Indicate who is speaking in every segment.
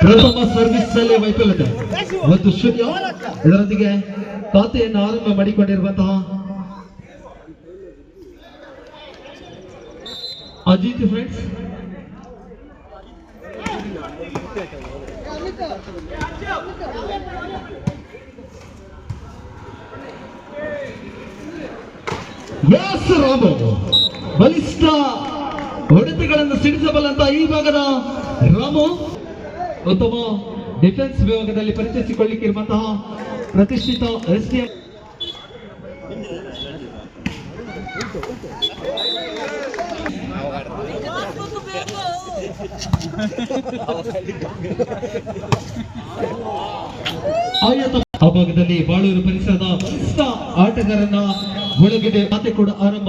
Speaker 1: ಪ್ರಥಮ ಸರ್ವಿಸ್ ಅಲ್ಲಿ ವೈಫಲ್ಯತೆ. ಒಂದು ಶೂನ್ಯ. ಇದರೊಂದಿಗೆ ಖಾತೆಯನ್ನು ಆರಂಭ ಮಾಡಿಕೊಂಡಿರುವಂತಹ ಅಜಿತ್ ಫ್ರೆಂಡ್ಸ್ ಎಸ್ ರಾಮು ಬಲಿಷ್ಠ ಹೊಡೆತಗಳನ್ನು ಸಿಡಿಸಬಲ್ಲಂತ ಈ ಭಾಗದ ರಾಮು ಉತ್ತಮ ಡಿಫೆನ್ಸ್ ವಿಭಾಗದಲ್ಲಿ ಪರಿಚಯಿಸಿಕೊಳ್ಳಿಕ್ಕಿರುವಂತಹ ಪ್ರತಿಷ್ಠಿತ ಎಸ್ ಡಿ ಆ ಭಾಗದಲ್ಲಿ ಬಾಳೂರು ಪರಿಸರದ ಆಟಗಾರನ ಒಳಗಿದೆ. ಖಾತೆ ಕೂಡ ಆರಂಭ.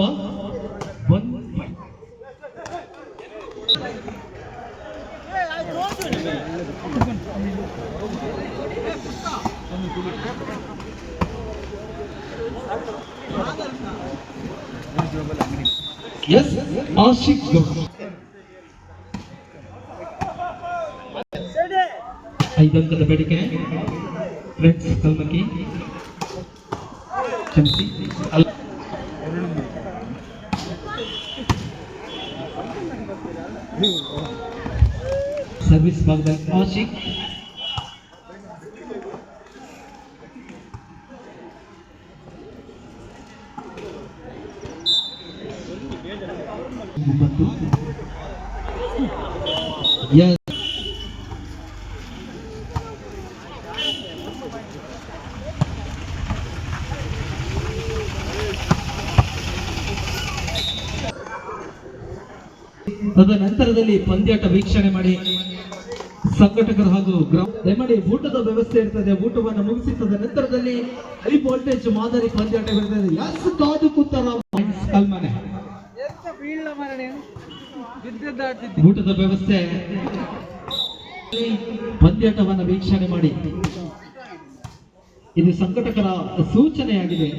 Speaker 1: One five. S Ashik Gowda ಐದಂಕದ ಬೇಡಿಕೆ ಫ್ರೆಂಡ್ಸ್ ಕಲ್ಮಕ್ಕಿ ಕ್ಷಮಿಸಿ ಅಲ್ಲ ಸರ್ವಿಸ್ ಭಾಗದಲ್ಲಿ ಕೌಶಿಕ್ ನಂತರದಲ್ಲಿ ತದನಂತರದಲ್ಲಿ ಪಂದ್ಯಾಟ ವೀಕ್ಷಣೆ ಮಾಡಿ. ಸಂಘಟಕರು ಹಾಗೂ ದಯಮಾಡಿ ಊಟದ ವ್ಯವಸ್ಥೆ ಇರ್ತದೆ, ಊಟವನ್ನು ಮುಗಿಸಿ ನಂತರದಲ್ಲಿ ಹೈ ವೋಲ್ಟೇಜ್ ಮಾದರಿ ಪಂದ್ಯಾಟ ಇರ್ತದೆ ಎಸ್ ಕಾದು ಕೂತಾರ ಊಟದ ವ್ಯವಸ್ಥೆ. ಪಂದ್ಯಾಟವನ್ನು ವೀಕ್ಷಣೆ ಮಾಡಿ. ಇದು ಸಂಘಟಕರ ಸೂಚನೆಯಾಗಿದೆ.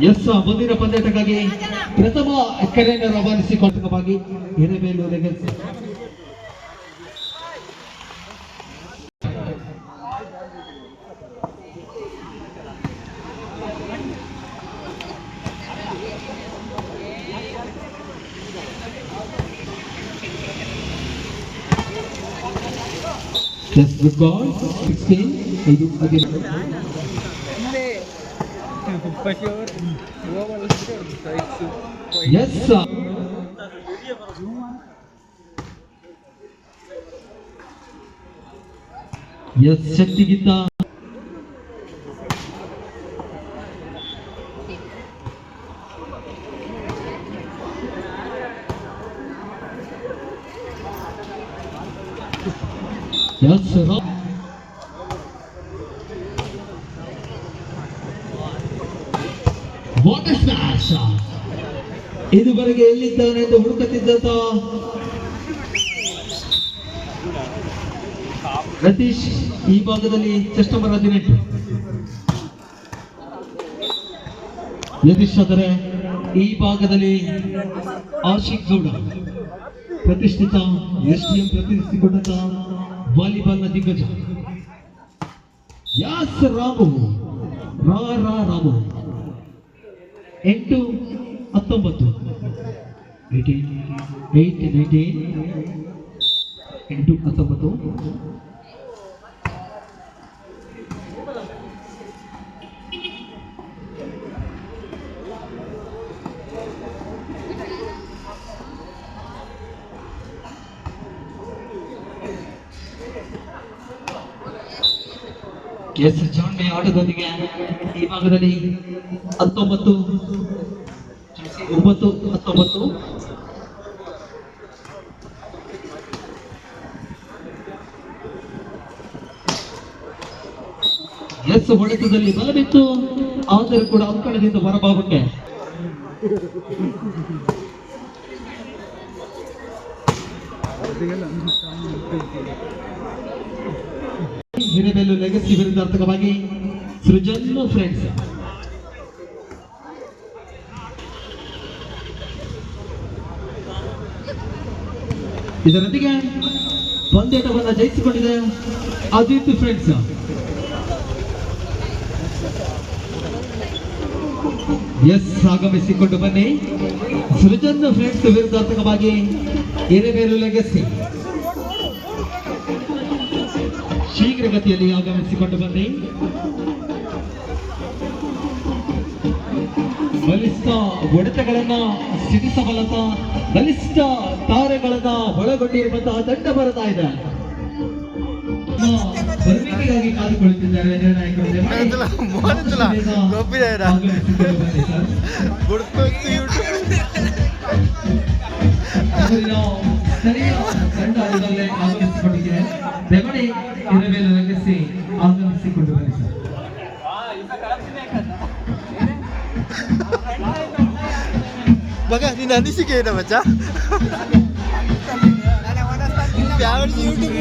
Speaker 1: ಎಸ್ ಮುಂದಿನ ಪಂದ್ಯಟಕ್ಕಾಗಿ ಪ್ರಥಮ ಕೆರೆಯನ್ನು ರವಾನಿಸಿಕೊಳ್ಳವಾಗಿ ಹಿರೇಬೇಲೂರಿಗೆ Yes, good ball.
Speaker 2: 16. ಪಶುವರ್ ಓವಲ್ ಸೈಕ್ಸ್
Speaker 1: ಎಸ್ ಎಸ್ ಶಕ್ತಿಗಿಂತ ಎಸ್ ಸ್ಮ್ಯಾಶ್ ಇದುವರೆಗೆ ಎಲ್ಲಿದ್ದಾನೆ ಎಂದು ಹುಡುಕುತ್ತಿದ್ದಂತ? ರತೀಶ್, ಈ ಭಾಗದಲ್ಲಿ ಸೆಪ್ಟೆಂಬರ್ ಹದಿನೆಂಟು. ಯತೀಶ್ ಆದರೆ ಈ ಭಾಗದಲ್ಲಿ ಆಶಿಕ್ ಗೌಡ. ಪ್ರತಿಷ್ಠಿತ ಎಸ್ ಟಿ ಎಂ ಪ್ರತಿನಿಧಿಸಿಕೊಂಡಂತ ವಾಲಿಬಾಲ್ನ ದಿಗ್ಗಜ. ಯಾಸ್ ರಾಮು? ರಾ, ರಾಮು. ಎಂಟು ಹತ್ತೊಂಬತ್ತು. ಏಯ್ಟೀನ್ ಏಯ್ಟ್ ನೈನ್ಟೀನ್ ಎಂಟು ಹತ್ತೊಂಬತ್ತು. ಎಸ್ ಜಾಂಡೆ ಆಟದೊಂದಿಗೆ ಈ ಭಾಗದಲ್ಲಿ ಹತ್ತೊಂಬತ್ತು, ಒಂಬತ್ತು, ಹತ್ತೊಂಬತ್ತು. ಎಸ್ ಹೊಡೆತದಲ್ಲಿ ಬಲವಿತ್ತು ಆದರೂ ಕೂಡ ಅಂಕಣದಿಂದ ಹೊರಬಾಗುತ್ತೆ ಹಿರೇಬೇಲು ಲೆಗಸಿ ವಿರುದ್ಧಾರ್ಥಕವಾಗಿ ಸೃಜನ್ ಫ್ರೆಂಡ್ಸ್ ಇದರೊಂದಿಗೆ ಪಂದ್ಯಾಟವನ್ನ ಜಯಿಸಿಕೊಂಡಿದೆ ಅಜಿತ್ ಫ್ರೆಂಡ್ಸ್ ಎಸ್ ಆಗಮಿಸಿಕೊಂಡು ಬನ್ನಿ. ಸೃಜನ್ ಫ್ರೆಂಡ್ಸ್ ವಿರುದ್ಧಾರ್ಥಕವಾಗಿ ಹಿರೇಬೇಲು ಲೆಗಸಿ ಶೀಘ್ರಗತಿಯಲ್ಲಿ ಆಗಮಿಸಿಕೊಂಡು ಬನ್ನಿ ಬಲಿಷ್ಠ ಒಡೆತಗಳನ್ನ ಸಿಡಿಸಬಲ್ಲತ ಬಲಿಷ್ಠ ತಾರೆಗಳನ್ನ ಒಳಗೊಂಡಿರುವಂತಹ ತಂಡ ಬರ್ತಾ ಇದೆ. ಬರುವಿಕೆಗಾಗಿ ಕಾದುಕೊಳ್ಳುತ್ತಿದ್ದಾರೆ ನಿರ್ಣಾಯಕರು ದಯಮಾಡಿ ಇರಬೇಲು ರಂಗಿಸಿ ಆಗಮಿಸಿಕೊಂಡು ಬನ್ನಿ ಸರ್.
Speaker 3: ಮಗ ನಿನ್ನ ಅನಿಸಿಕೆ ಏನ ಮಚ್ಚ? ಯಾವ ಯೂಟ್ಯೂಬ್